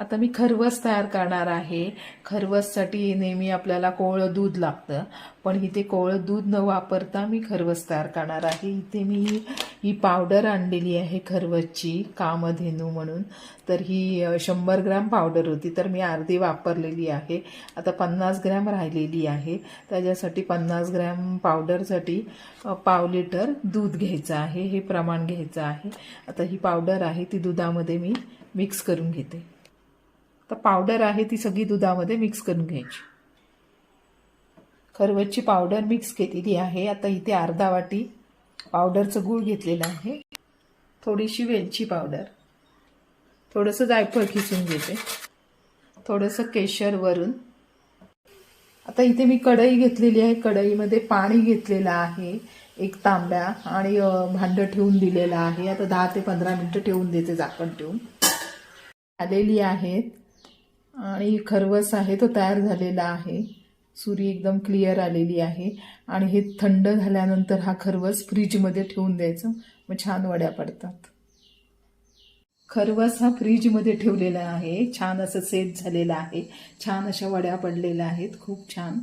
आता मी खरवस तयार करणार आहे. खरवससाठी नेहमी आपल्याला कोवळं दूध लागतं. पण इथे कोवळं दूध न वापरता मी खरवस तयार करणार आहे. इथे मी ही पावडर आणलेली आहे खरवसची कामधेनू म्हणून. तर ही शंभर ग्रॅम पावडर होती तर मी अर्धी वापरलेली आहे. आता पन्नास ग्रॅम राहिलेली आहे. त्याच्यासाठी पन्नास ग्रॅम पावडरसाठी पाव लिटर दूध घ्यायचं आहे. हे प्रमाण घ्यायचं आहे. आता ही पावडर आहे ती दुधामध्ये मी मिक्स करून घेते. तर पावडर आहे ती सगळी दुधामध्ये मिक्स करून घ्यायची. खरवसची पावडर मिक्स केलेली आहे. आता इथे अर्धा वाटी पावडरचं गूळ घेतलेलं आहे. थोडीशी वेलची पावडर थोडंसं जायफळ खिसून घेते. थोडंसं केशर वरून. आता इथे मी कढई घेतलेली आहे. कढईमध्ये पाणी घेतलेलं आहे. एक तांब्या आणि भांडं ठेवून दिलेलं आहे. आता दहा ते पंधरा मिनटं ठेवून देते झाकण ठेवून. आलेली आहेत. आणि खरवस आहे तो तयार झालेला आहे. सुरी एकदम क्लिअर आलेली आहे. आणि हे थंड झाल्यानंतर हा खरवस फ्रीजमध्ये ठेवून द्यायचं. मग छान वड्या पडतात. खरवस हा फ्रीजमध्ये ठेवलेला आहे. छान असं सेट झालेला आहे. छान अशा वड्या पडलेल्या आहेत. खूप छान.